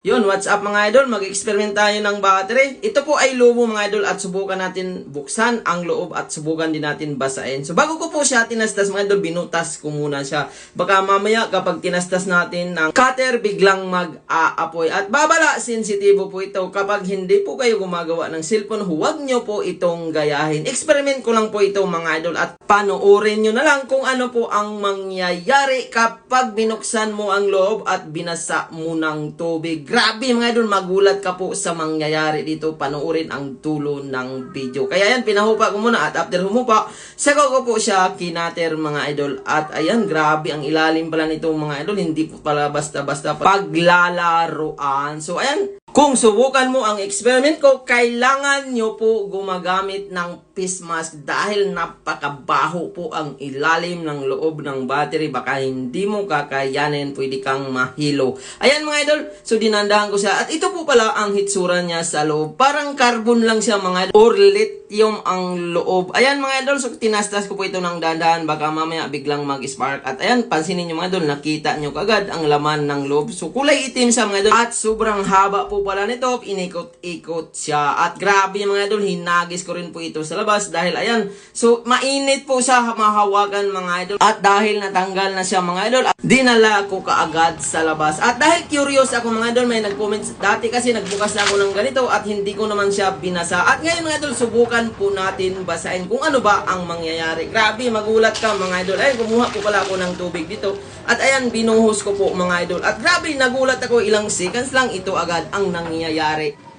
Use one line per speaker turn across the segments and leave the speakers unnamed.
Yun, what's up mga idol? Mag-experiment tayo ng battery. Ito po ay lobo mga idol at subukan natin buksan ang loob at subukan din natin basahin. So bago ko po siya tinastas mga idol, binutas ko muna siya. Baka mamaya kapag tinastas natin ng cutter, biglang mag-aapoy. At babala, sensitibo po ito. Kapag hindi po kayo gumagawa ng cellphone, huwag nyo po itong gayahin. Experiment ko lang po ito mga idol at panoorin nyo na lang kung ano po ang mangyayari kapag binuksan mo ang loob at binasa mo ng tubig. Grabe mga idol, magulat ka po sa mangyayari dito. Panoorin ang tulo ng video. Kaya yan, pinahupa ko muna at after humupa, saka ko po siya kinater mga idol. At ayan, grabe ang ilalim pala nito mga idol. Hindi po pala basta-basta paglalaroan. So ayan, kung subukan mo ang experiment ko, kailangan nyo po gumagamit ng face mask dahil napakabaho po ang ilalim ng loob ng battery. Baka hindi mo kakayanin, pwede kang mahilo. Ayan mga idol, so dinandahan ko siya. At ito po pala ang hitsura niya sa loob. Parang carbon lang siya mga idol. Or lithium ang loob. Ayan mga idol, so tinastas ko po ito ng dandahan. Baka mamaya biglang mag-spark. At ayan, pansinin nyo mga idol, nakita nyo kagad ang laman ng loob. So kulay itim siya mga idol. At sobrang haba po pala nito. Inikot-ikot siya. At grabe mga idol, hinagis ko rin po ito sa labas. Dahil ayan, so mainit po siya mahawakan mga idol. At dahil natanggal na siya mga idol, dinala ko kaagad sa labas. At dahil curious ako mga idol, may nag-comment dati kasi nagbukas na ako ng ganito at hindi ko naman siya binasa. At ngayon mga idol, subukan po natin basahin kung ano ba ang mangyayari. Grabe, magulat ka mga idol. Ay, kumuha po pala ako ng tubig dito. At ayan, binuhos ko po mga idol. At grabe, nagulat ako ilang seconds lang ito agad ang nangyayari.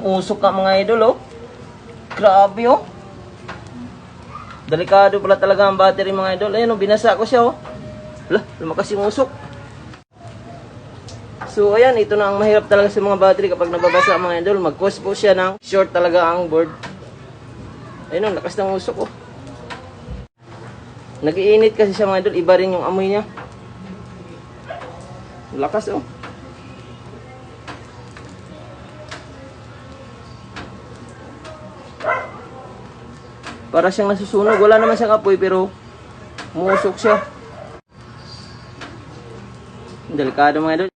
Umusok ka mga idol, oh. Grabe, oh. Delikado pala talaga ang battery mga idol. Ayun, oh, binasa ko siya, oh. Lah, lumakas yung usok. So, ayan, ito na ang mahirap talaga sa mga battery kapag nababasa mga idol. Mag-cause po siya ng short talaga ang board. Ayun, oh, lakas ng usok, oh. Nagiinit kasi siya mga idol. Iba rin yung amoy niya. Lakas, oh. Para siyang nasusunog. Wala naman siyang apoy pero musok siya. Delikado mga idol.